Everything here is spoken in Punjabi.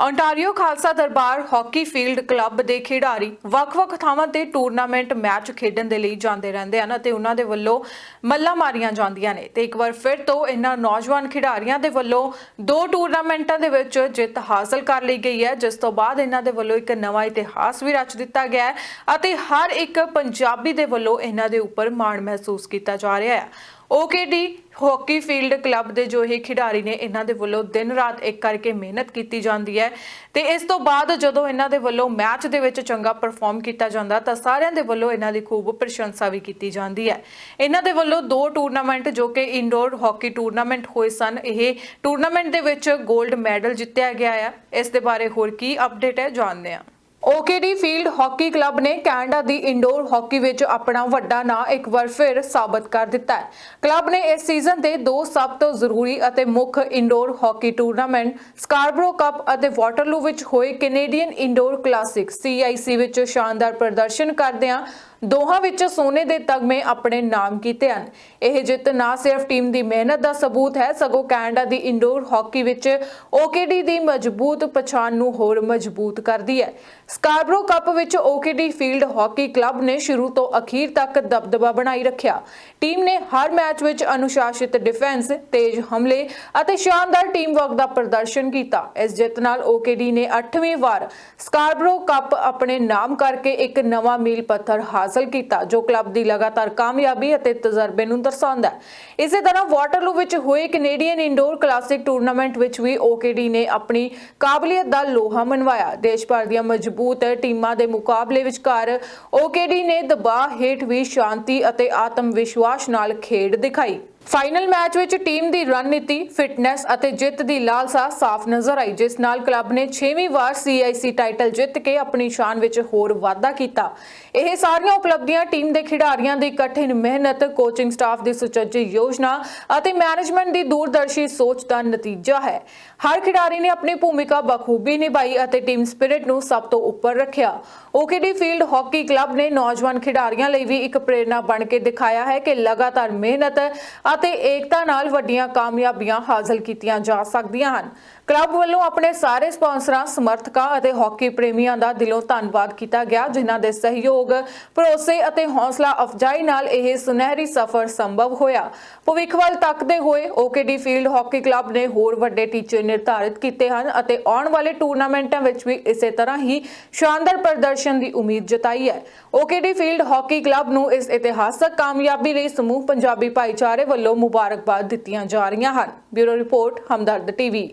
ontario Khalsa Darbar hockey field club ਦੇ ਖਿਡਾਰੀ ਵੱਖ-ਵੱਖ ਥਾਵਾਂ ਤੇ ਟੂਰਨਾਮੈਂਟ, ਮੈਚ ਖੇਡਣ ਦੇ ਲਈ ਜਾਂਦੇ ਰਹਿੰਦੇ ਹਨ ਅਤੇ ਉਹਨਾਂ ਦੇ ਵੱਲੋਂ ਮੱਲਾਂ ਮਾਰੀਆਂ ਜਾਂਦੀਆਂ ਨੇ। ਤੇ ਇੱਕ ਵਾਰ ਫਿਰ ਤੋਂ ਇਹਨਾਂ ਨੌਜਵਾਨ ਖਿਡਾਰੀਆਂ ਦੇ ਵੱਲੋਂ ਦੋ ਟੂਰਨਾਮੈਂਟਾਂ ਦੇ ਵਿੱਚ ਜਿੱਤ ਹਾਸਲ ਕਰ ਲਈ ਗਈ ਹੈ। ਜਿਸ ਤੋਂ ਬਾਅਦ ਇਹਨਾਂ ਦੇ ਵੱਲੋਂ ਇੱਕ ਨਵਾਂ ਇਤਿਹਾਸ ਵੀ ਰਚ ਦਿੱਤਾ ਗਿਆ ਹੈ ਅਤੇ ਹਰ ਇੱਕ ਪੰਜਾਬੀ ਦੇ ਵੱਲੋਂ ਇਹਨਾਂ ਦੇ ਉੱਪਰ ਮਾਣ ਮਹਿਸੂਸ ਕੀਤਾ ਜਾ ਰਿਹਾ ਹੈ। ਓਕੇਡੀ ਹਾਕੀ ਫੀਲਡ ਕਲੱਬ ਦੇ ਜੋ ਇਹ ਖਿਡਾਰੀ ਨੇ, ਇਹਨਾਂ ਦੇ ਵੱਲੋਂ ਦਿਨ ਰਾਤ ਇੱਕ ਕਰਕੇ ਮਿਹਨਤ ਕੀਤੀ ਜਾਂਦੀ ਹੈ ਤੇ ਇਸ ਤੋਂ ਬਾਅਦ ਜਦੋਂ ਇਹਨਾਂ ਦੇ ਵੱਲੋਂ ਮੈਚ ਦੇ ਵਿੱਚ ਚੰਗਾ ਪਰਫਾਰਮ ਕੀਤਾ ਜਾਂਦਾ, ਤਾਂ ਸਾਰਿਆਂ ਦੇ ਵੱਲੋਂ ਇਹਨਾਂ ਦੀ ਖੂਬ ਪ੍ਰਸ਼ੰਸਾ ਵੀ ਕੀਤੀ ਜਾਂਦੀ ਹੈ। ਇਹਨਾਂ ਦੇ ਵੱਲੋਂ ਦੋ ਟੂਰਨਾਮੈਂਟ ਜੋ ਕਿ ਇਨਡੋਰ ਹਾਕੀ ਟੂਰਨਾਮੈਂਟ ਹੋਏ ਸਨ, ਇਹ ਟੂਰਨਾਮੈਂਟ ਦੇ ਵਿੱਚ 골ਡ ਮੈਡਲ ਜਿੱਤਿਆ ਗਿਆ ਹੈ ਇਸ ਦੇ ਬਾਰੇ ਹੋਰ ਕੀ ਅਪਡੇਟ ਹੈ, ਜਾਣਦੇ ਹਾਂ। ਓਕੇਡੀ ਫੀਲਡ ਹਾਕੀ ਕਲੱਬ ਨੇ ਕੈਨੇਡਾ ਦੀ ਇੰਡੋਰ ਹਾਕੀ ਵਿੱਚ ਆਪਣਾ ਵੱਡਾ ਨਾਂ ਇੱਕ ਵਾਰ ਫਿਰ ਸਾਬਤ ਕਰ ਦਿੱਤਾ ਹੈ। ਕਲੱਬ ਨੇ ਇਸ ਸੀਜ਼ਨ ਦੇ ਦੋ ਸਭ ਤੋਂ ਜ਼ਰੂਰੀ ਅਤੇ ਮੁੱਖ indoor hockey tournament Scarborough cup ਅਤੇ ਵਾਟਰਲੂ ਵਿੱਚ ਹੋਏ ਕੈਨੇਡੀਅਨ ਇੰਡੋਰ ਕਲਾਸਿਕ CIC ਵਿੱਚ ਸ਼ਾਨਦਾਰ ਪ੍ਰਦਰਸ਼ਨ ਕਰਦਿਆਂ ਦੋਹਾਂ ਵਿੱਚ ਸੋਨੇ ਦੇ ਤਗਮੇ ਆਪਣੇ ਨਾਮ ਕੀਤੇ ਹਨ। ਇਹ ਜਿੱਤ ਨਾ ਸਿਰਫ ਟੀਮ ਦੀ ਮਿਹਨਤ ਦਾ ਸਬੂਤ ਹੈ, ਸਗੋਂ ਕੈਨੇਡਾ ਦੀ ਇੰਡੋਰ ਹਾਕੀ ਵਿੱਚ ਓਕੇਡੀ ਦੀ ਮਜ਼ਬੂਤ ਪਛਾਣ ਨੂੰ ਹੋਰ ਮਜ਼ਬੂਤ ਕਰਦੀ ਹੈ। ਸਕਾਰਬਰੋ ਕੱਪ ਵਿੱਚ ਓਕੇਡੀ ਫੀਲਡ ਹਾਕੀ ਕਲੱਬ ਨੇ ਸ਼ੁਰੂ ਤੋਂ ਅਖੀਰ ਤੱਕ ਦਬਦਬਾ ਬਣਾਈ ਰੱਖਿਆ। ਟੀਮ ਨੇ ਹਰ ਮੈਚ ਵਿੱਚ ਅਨੁਸ਼ਾਸਿਤ ਡਿਫੈਂਸ, ਤੇਜ਼ ਹਮਲੇ ਅਤੇ ਸ਼ਾਨਦਾਰ ਟੀਮ ਵਰਕ ਦਾ ਪ੍ਰਦਰਸ਼ਨ ਕੀਤਾ। ਇਸ ਜਿੱਤ ਨਾਲ ਓਕੇਡੀ ਨੇ 8ਵੀਂ ਵਾਰ ਸਕਾਰਬਰੋ ਕੱਪ ਆਪਣੇ ਨਾਮ ਕਰਕੇ ਇੱਕ ਨਵਾਂ ਮੀਲ ਪੱਥਰ ਹਾਸਲ ਕੀਤਾ, ਜੋ ਕਲੱਬ ਦੀ ਲਗਾਤਾਰ ਕਾਮਯਾਬੀ ਅਤੇ ਤਜਰਬੇ ਨੂੰ ਦਰਸਾਉਂਦਾ ਹੈ। ਇਸੇ ਤਰ੍ਹਾਂ ਵਾਟਰਲੂ ਵਿੱਚ ਹੋਏ ਕੈਨੇਡੀਅਨ ਇੰਡੋਰ ਕਲਾਸਿਕ ਟੂਰਨਾਮੈਂਟ ਵਿੱਚ ਵੀ ਓਕੇਡੀ ਨੇ ਆਪਣੀ ਕਾਬਲੀਅਤ ਦਾ ਲੋਹਾ ਮਨਵਾਇਆ। ਦੇਸ਼ ਭਰ ਦੀਆਂ ਮਜ਼ਬੂਤ ਟੀਮਾਂ ਦੇ ਮੁਕਾਬਲੇ ਵਿਚਕਾਰ ਓਕੇਡੀ ਨੇ ਦਬਾਅ ਹੇਠ ਵੀ ਸ਼ਾਂਤੀ ਅਤੇ ਆਤਮ ਵਿਸ਼ਵਾਸ ਨਾਲ ਖੇਡ ਦਿਖਾਈ। ਫਾਈਨਲ ਮੈਚ ਵਿੱਚ ਟੀਮ ਦੀ ਰਣਨੀਤੀ, ਫਿਟਨੈਸ ਅਤੇ ਜਿੱਤ ਦੀ ਲਾਲਸਾ ਸਾਫ਼ ਨਜ਼ਰ ਆਈ, ਜਿਸ ਨਾਲ ਕਲੱਬ ਨੇ 6ਵੀਂ ਵਾਰ CIC ਟਾਈਟਲ ਜਿੱਤ ਕੇ ਆਪਣੀ ਸ਼ਾਨ ਵਿੱਚ ਹੋਰ ਵਾਧਾ ਕੀਤਾ। ਇਹ ਸਾਰੀਆਂ ਉਪਲਬਧੀਆਂ ਟੀਮ ਦੇ ਖਿਡਾਰੀਆਂ ਦੀ ਕਠਿਨ ਮਿਹਨਤ ਕੋਚਿੰਗ ਸਟਾਫ ਦੀ ਸੁਚੱਜੀ ਯੋਜਨਾ ਅਤੇ ਮੈਨੇਜਮੈਂਟ ਦੀ ਦੂਰਦਰਸ਼ੀ ਸੋਚ ਦਾ ਨਤੀਜਾ ਹੈ। ਹਰ ਖਿਡਾਰੀ ਨੇ ਆਪਣੀ ਭੂਮਿਕਾ ਬਖੂਬੀ ਨਿਭਾਈ ਅਤੇ ਟੀਮ ਸਪਿਰਿਟ ਨੂੰ ਸਭ ਤੋਂ ਉੱਪਰ ਰੱਖਿਆ। ਓਕੇਡੀ ਫੀਲਡ ਹਾਕੀ ਕਲੱਬ ਨੇ ਨੌਜਵਾਨ ਖਿਡਾਰੀਆਂ ਲਈ ਵੀ ਇੱਕ ਪ੍ਰੇਰਣਾ ਬਣ ਕੇ ਦਿਖਾਇਆ ਹੈ ਕਿ ਲਗਾਤਾਰ ਮਿਹਨਤ ਅਤੇ ਏਕਤਾ ਨਾਲ ਵੱਡੀਆਂ ਕਾਮਯਾਬੀਆਂ ਹਾਸਲ ਕੀਤੀਆਂ ਜਾ ਸਕਦੀਆਂ ਹਨ। ਕਲੱਬ ਵੱਲੋਂ ਆਪਣੇ ਸਾਰੇ ਸਪਾਂਸਰਾਂ, ਸਮਰਥਕਾਂ ਅਤੇ ਹਾਕੀ ਪ੍ਰੇਮੀਆਂ ਦਾ ਦਿਲੋਂ ਧੰਨਵਾਦ ਕੀਤਾ ਗਿਆ, ਜਿਨ੍ਹਾਂ ਦੇ ਸਹਿਯੋਗ, ਭਰੋਸੇ ਅਤੇ ਹੌਸਲਾ ਅਫਜਾਈ ਨਾਲ ਇਹ ਸੁਨਹਿਰੀ ਸਫ਼ਰ ਸੰਭਵ ਹੋਇਆ। ਭਵਿੱਖ ਵੱਲ ਤੱਕਦੇ ਹੋਏ ਓਕੇਡੀ ਫੀਲਡ ਹਾਕੀ ਕਲੱਬ ਨੇ ਹੋਰ ਵੱਡੇ ਟੀਚੇ ਨਿਰਧਾਰਿਤ ਕੀਤੇ ਹਨ ਅਤੇ ਆਉਣ ਵਾਲੇ ਟੂਰਨਾਮੈਂਟਾਂ ਵਿੱਚ ਵੀ ਇਸੇ ਤਰ੍ਹਾਂ ਹੀ ਸ਼ਾਨਦਾਰ ਪ੍ਰਦਰਸ਼ਨ ਦੀ ਉਮੀਦ ਜਤਾਈ ਹੈ। ਓਕੇਡੀ ਫੀਲਡ ਹਾਕੀ ਕਲੱਬ ਨੂੰ ਇਸ ਇਤਿਹਾਸਕ ਕਾਮਯਾਬੀ ਲਈ ਸਮੂਹ ਪੰਜਾਬੀ ਭਾਈਚਾਰੇ ਵੱਲੋਂ ਵੱਲੋਂ ਮੁਬਾਰਕਬਾਦ ਦਿੱਤੀਆਂ ਜਾ ਰਹੀਆਂ ਹਨ। Bureau report Hamdard TV.